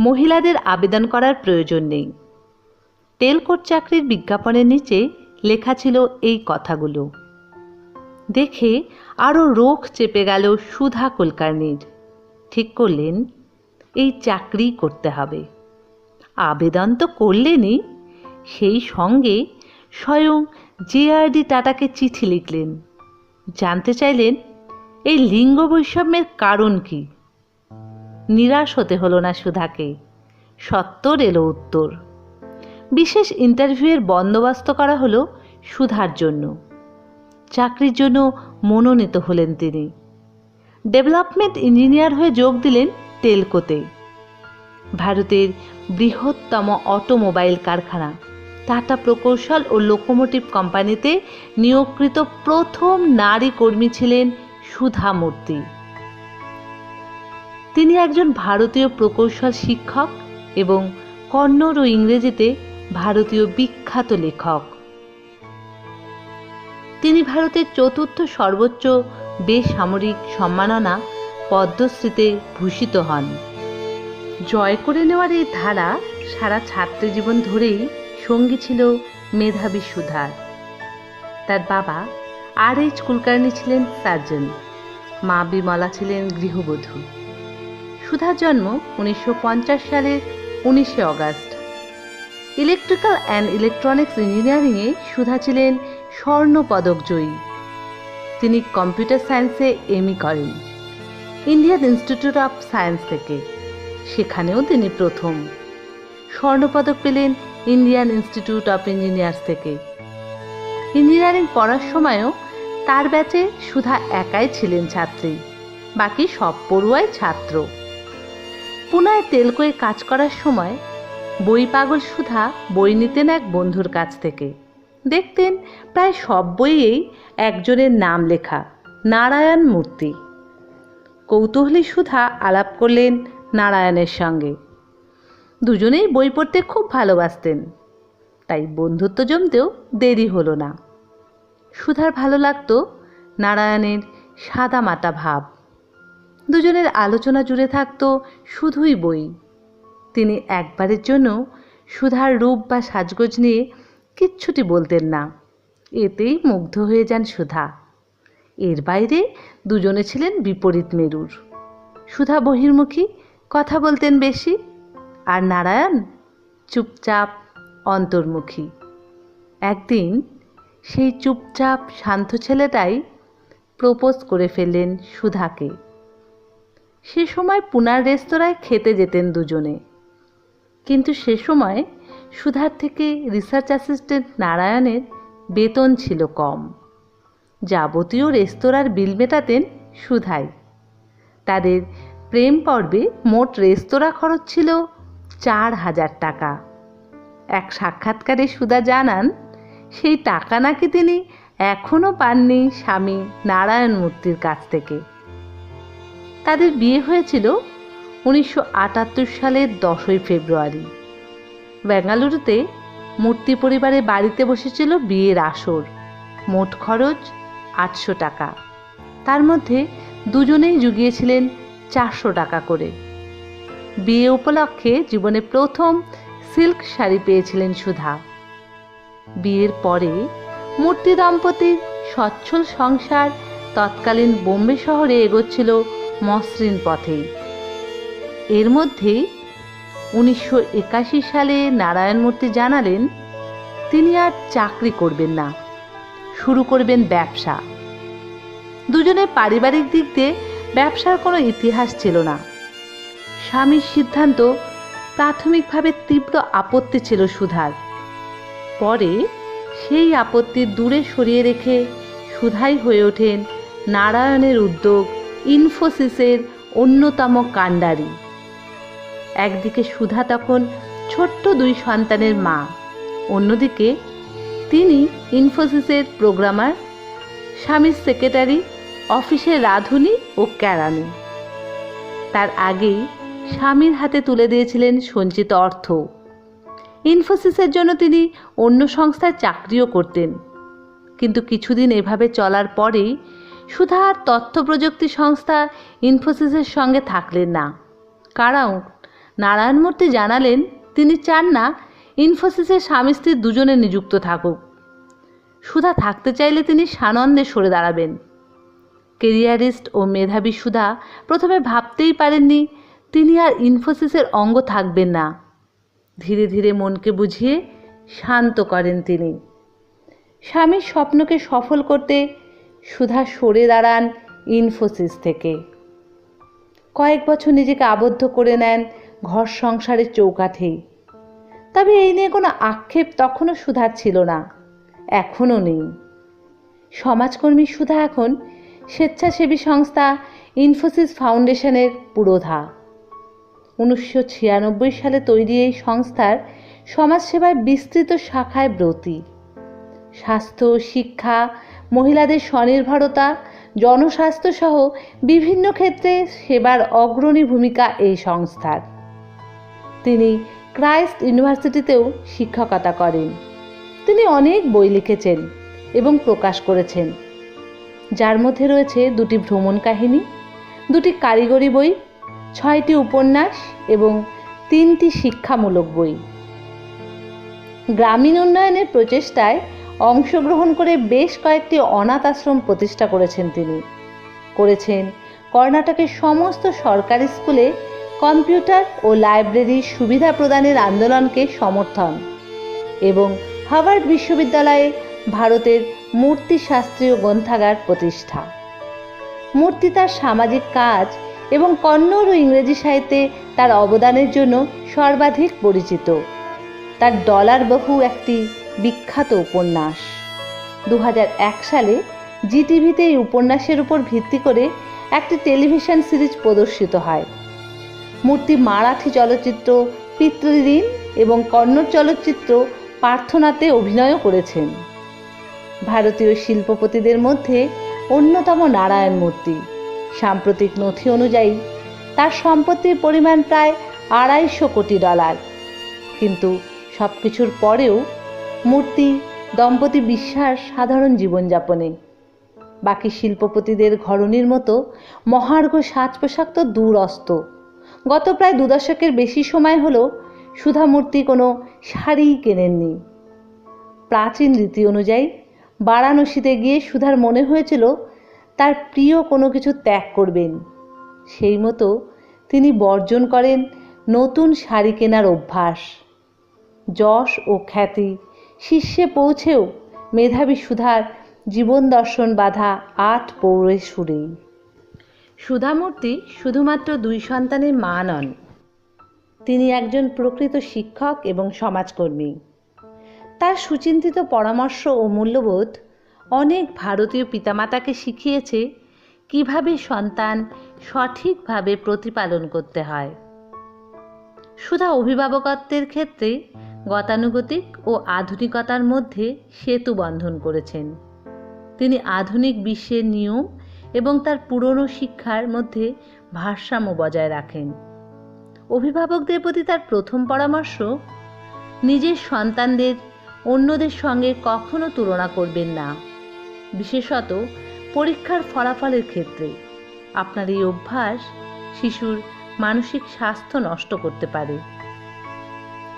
মহিলাদের আবেদন করার প্রয়োজন নেই। তেলকোট চাকরির বিজ্ঞাপনের নিচে লেখা ছিল এই কথাগুলো। দেখে আরও রোখ চেপে গেল সুধা কুলকার্নির ঠিক করলেন, এই চাকরি করতে হবে। আবেদন তো করলেনই। সেই সঙ্গে স্বয়ং জেআরডি টাটাকে চিঠি লিখলেন। জানতে চাইলেন, এই লিঙ্গ বৈষম্যের কারণ কি? নিরাশ হতে হলো না সুধাকে। সত্তর এলো উত্তর। বিশেষ ইন্টারভিউয়ের বন্দোবস্ত করা হলো সুধার জন্য। চাকরির জন্য মনোনীত হলেন তিনি। ডেভেলপমেন্ট ইঞ্জিনিয়ার হয়ে যোগ দিলেন টেলকোতে ভারতের বৃহত্তম অটোমোবাইল কারখানা, টাটা প্রকৌশল ও লোকোমোটিভ কোম্পানিতে নিয়োগকৃত প্রথম নারী কর্মী ছিলেন সুধা মূর্তি তিনি একজন ভারতীয় প্রকৌশল শিক্ষক এবং কন্নড় ও ইংরেজিতে ভারতীয় বিখ্যাত লেখক। তিনি ভারতের চতুর্থ সর্বোচ্চ বেসামরিক সম্মাননা পদ্মশ্রীতে ভূষিত হন। জয় করে নেওয়ার এই ধারা সারা ছাত্র জীবন ধরেই সঙ্গী ছিল মেধাবী সুধার। তার বাবা আর এইচ কুলকার্নি ছিলেন সার্জন, মা বিমলা ছিলেন গৃহবধূ। সুধার জন্ম উনিশশো পঞ্চাশ সালের উনিশে অগাস্ট। ইলেকট্রিক্যাল অ্যান্ড ইলেকট্রনিক্স ইঞ্জিনিয়ারিংয়ে সুধা ছিলেন স্বর্ণ পদক জয়ী। তিনি কম্পিউটার সায়েন্সে এমই করেন। ইন্ডিয়ান ইনস্টিটিউট অফ সায়েন্স থেকে। সেখানেও তিনি প্রথম। স্বর্ণপদক পেলেন ইন্ডিয়ান ইনস্টিটিউট অফ ইঞ্জিনিয়ার্স থেকে। ইঞ্জিনিয়ারিং পড়ার সময়ও তার ব্যাচে সুধা একাই ছিলেন ছাত্রী। বাকি সব পড়ুয়াই ছাত্র। পুনায় তেলকোয়ে কাজ করার সময় বই পাগল সুধা বই নিতেন এক বন্ধুর কাছ থেকে। দেখতেন প্রায় সব বইয়েই একজনের নাম লেখা, নারায়ণ মূর্তি। কৌতূহলী সুধা আলাপ করলেন নারায়ণের সঙ্গে। দুজনেই বই পড়তে খুব ভালোবাসতেন। তাই বন্ধুত্ব জমতেও দেরি হলো না। সুধার ভালো লাগতো নারায়ণের সাদা মাতা ভাব। দুজনের আলোচনা জুড়ে থাকতো শুধুই বই। তিনি একবারের জন্য সুধার রূপ বা সাজগোজ নিয়ে কিচ্ছুটি বলতেন না। এতেই মুগ্ধ হয়ে যান সুধা। এর বাইরে দুজনে ছিলেন বিপরীত মেরুর। সুধা বহির্মুখী, কথা বলতেন বেশি, আর নারায়ণ চুপচাপ অন্তর্মুখী। একদিন সেই চুপচাপ শান্ত ছেলেটাই প্রপোজ করে ফেললেন সুধাকে। সে সময় পুনার রেস্তোরাঁয় খেতে যেতেন দুজনে। কিন্তু সে সময় সুধার থেকে রিসার্চ অ্যাসিস্ট্যান্ট নারায়ণের বেতন ছিল কম। যাবতীয় রেস্তোরাঁর বিল মেটাতেন সুধাই। তাদের প্রেম পর্বে মোট রেস্তোরাঁ খরচ ছিল চার হাজার টাকা। এক সাক্ষাৎকারে সুধা জানান, সেই টাকা নাকি তিনি এখনও পাননি স্বামী নারায়ণ মূর্তির কাছ থেকে। তাদের বিয়ে হয়েছিল উনিশশো আটাত্তর সালের দশই ফেব্রুয়ারি। বেঙ্গালুরুতে মূর্তি পরিবারে বাড়িতে বসেছিল বিয়ের আসর। মোট খরচ আটশো টাকা। তার মধ্যে দুজনেই জুগিয়েছিলেন চারশো টাকা করে। বিয়ে উপলক্ষে জীবনে প্রথম সিল্ক শাড়ি পেয়েছিলেন সুধা। বিয়ের পরে মূর্তি দম্পতির সচ্ছল সংসার তৎকালীন বোম্বে শহরে এগোচ্ছিল মসৃণ পথেই এর মধ্যেই উনিশশো একাশি সালে নারায়ণ মূর্তি জানালেন, তিনি আর চাকরি করবেন না, শুরু করবেন ব্যবসা। দুজনের পারিবারিক দিক দিয়ে ব্যবসার কোনো ইতিহাস ছিল না। স্বামীর সিদ্ধান্ত প্রাথমিকভাবে তীব্র আপত্তি ছিল সুধার। পরে সেই আপত্তি দূরে সরিয়ে রেখে সুধাই হয়ে ওঠেন নারায়ণের উদ্যোগ ইনফোসিসের অন্যতম কাণ্ডারি। একদিকে সুধা তখন ছোট্ট দুই সন্তানের মা, অন্যদিকে তিনি ইনফোসিসের প্রোগ্রামার স্বামীর সেক্রেটারি, অফিসের রাঁধুনি ও ক্যারানি তার আগেই স্বামীর হাতে তুলে দিয়েছিলেন সঞ্চিত অর্থ। ইনফোসিসের জন্য তিনি অন্য সংস্থায় চাকরিও করতেন। কিন্তু কিছুদিন এভাবে চলার পরেই সুধা আর তথ্য প্রযুক্তি সংস্থা ইনফোসিসের সঙ্গে থাকলেন না। কারণ নারায়ণমূর্তি জানালেন, তিনি চান না ইনফোসিসের স্বামী স্ত্রী দুজনে নিযুক্ত থাকুক। সুধা থাকতে চাইলে তিনি সানন্দে সরে দাঁড়াবেন। কেরিয়ারিস্ট ও মেধাবী সুধা প্রথমে ভাবতেই পারেননি, তিনি আর ইনফোসিসের অঙ্গ থাকবেন না। ধীরে ধীরে মনকে বুঝিয়ে শান্ত করেন তিনি। স্বামীর স্বপ্নকে সফল করতে সুধা সরে দাঁড়ান ইনফোসিস থেকে। কয়েক বছর নিজেকে আবদ্ধ করে নেন ঘর সংসারের চৌকাঠেই তবে এই নিয়ে কোনো আক্ষেপ তখনও সুধার ছিল না, এখনও নেই। সমাজকর্মী সুধা এখন স্বেচ্ছাসেবী সংস্থা ইনফোসিস ফাউন্ডেশনের পুরোধা। উনিশশো ছিয়ানব্বই সালে তৈরি এই সংস্থার সমাজসেবার বিস্তৃত শাখায় ব্রতী। স্বাস্থ্য, শিক্ষা মহিলাদের স্বনির্ভরতা, জনস্বাস্থ্য সহ বিভিন্ন ক্ষেত্রে সেবার অগ্রণী ভূমিকা এই সংস্থার। তিনি ক্রাইস্ট ইউনিভার্সিটিতেও শিক্ষকতা করেন। তিনি অনেক বই লিখেছেন এবং প্রকাশ করেছেন। যার মধ্যে রয়েছে দুটি ভ্রমণ কাহিনী, দুটি কারিগরি বই, ছয়টি উপন্যাস এবং তিনটি শিক্ষামূলক বই। গ্রামীণ উন্নয়নের প্রচেষ্টায় অংশগ্রহণ করে বেশ কয়েকটি অনাথ আশ্রম প্রতিষ্ঠা করেছেন তিনি। করেছেন কর্ণাটকের সমস্ত সরকারি স্কুলে কম্পিউটার ও লাইব্রেরির সুবিধা প্রদানের আন্দোলনকে সমর্থন এবং হার্ভার্ড বিশ্ববিদ্যালয়ে ভারতের মূর্তি শাস্ত্রীয় গ্রন্থাগার প্রতিষ্ঠা। মূর্তি তার সামাজিক কাজ এবং কন্নড় ও ইংরেজি সাহিত্যে তার অবদানের জন্য সর্বাধিক পরিচিত। তার ডলার বহু একটি বিখ্যাত উপন্যাস। দু হাজার এক সালে জি টিভিতে এই উপন্যাসের উপর ভিত্তি করে একটি টেলিভিশন সিরিজ প্রদর্শিত হয়। মূর্তি মারাঠি চলচ্চিত্র পিতৃঋণ এবং কন্নড় চলচ্চিত্র প্রার্থনাতে অভিনয়ও করেছেন। ভারতীয় শিল্পপতিদের মধ্যে অন্যতম নারায়ণ মূর্তি। সাম্প্রতিক নথি অনুযায়ী, তার সম্পত্তির পরিমাণ প্রায় আড়াইশো কোটি ডলার। কিন্তু সব কিছুর পরেও মূর্তি, দম্পতি বিশ্বাস, সাধারণ জীবনযাপনে। বাকি শিল্পপতিদের ঘরণীর মতো মহার্ঘ সাজ পোশাক তো দূরস্ত। গত প্রায় দু দশকের বেশি সময় হলো সুধামূর্তি কোনো শাড়িই কেনেননি। প্রাচীন রীতি অনুযায়ী বারাণসীতে গিয়ে সুধার মনে হয়েছিল তার প্রিয় কোনো কিছু ত্যাগ করবেন। সেই মতো তিনি বর্জন করেন নতুন শাড়ি কেনার অভ্যাস। যশ ও খ্যাতি শীর্ষে পৌঁছেও মেধাবী সুধার জীবন দর্শন বাধা আট পৌরে সুরেই। সুধামূর্তি শুধুমাত্র দুই সন্তানের মা নন, তিনি একজন প্রকৃত শিক্ষক এবং সমাজকর্মী। তার সুচিন্তিত পরামর্শ ও মূল্যবোধ অনেক ভারতীয় পিতামাতাকে শিখিয়েছে কীভাবে সন্তান সঠিকভাবে প্রতিপালন করতে হয়। সুধা অভিভাবকত্বের ক্ষেত্রে গতানুগতিক ও আধুনিকতার মধ্যে সেতু বন্ধন করেছেন। তিনি আধুনিক বিশ্বের নিয়ম এবং তার পুরনো শিক্ষার মধ্যে ভারসাম্য বজায় রাখেন। অভিভাবকদের প্রতি তার প্রথম পরামর্শ, নিজের সন্তানদের অন্যদের সঙ্গে কখনো তুলনা করবেন না। বিশেষত পরীক্ষার ফলাফলের ক্ষেত্রে আপনার এই অভ্যাস শিশুর মানসিক স্বাস্থ্য নষ্ট করতে পারে।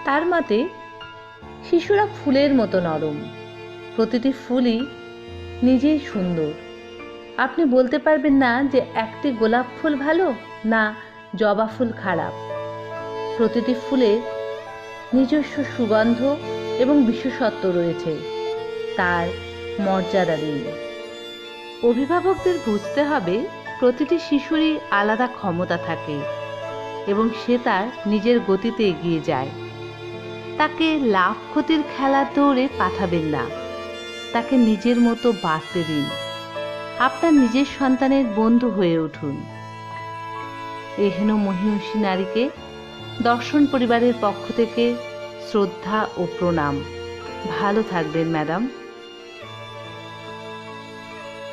তার মতে শিশুরা ফুলের মতো নরম। প্রতিটি ফুলই নিজেই সুন্দর। আপনি বলতে পারবেন না যে একটি গোলাপ ফুল ভালো না জবা ফুল খারাপ। প্রতিটি ফুলের নিজস্ব সুগন্ধ এবং বিশেষত্ব রয়েছে। তার মর্যাদা দিন। অভিভাবকদের বুঝতে হবে প্রতিটি শিশুরই আলাদা ক্ষমতা থাকে এবং সে তার নিজের গতিতে এগিয়ে যায়। তাকে লাভ ক্ষতির খেলা দৌড়ে পাঠাবেন না। তাকে নিজের মতো বাড়তে দিন। আপনার নিজের সন্তানের বন্ধু হয়ে উঠুন। এহেন মহিষী নারীকে দর্শন পরিবারের পক্ষ থেকে শ্রদ্ধা ও প্রণাম। ভালো থাকবেন, ম্যাডাম।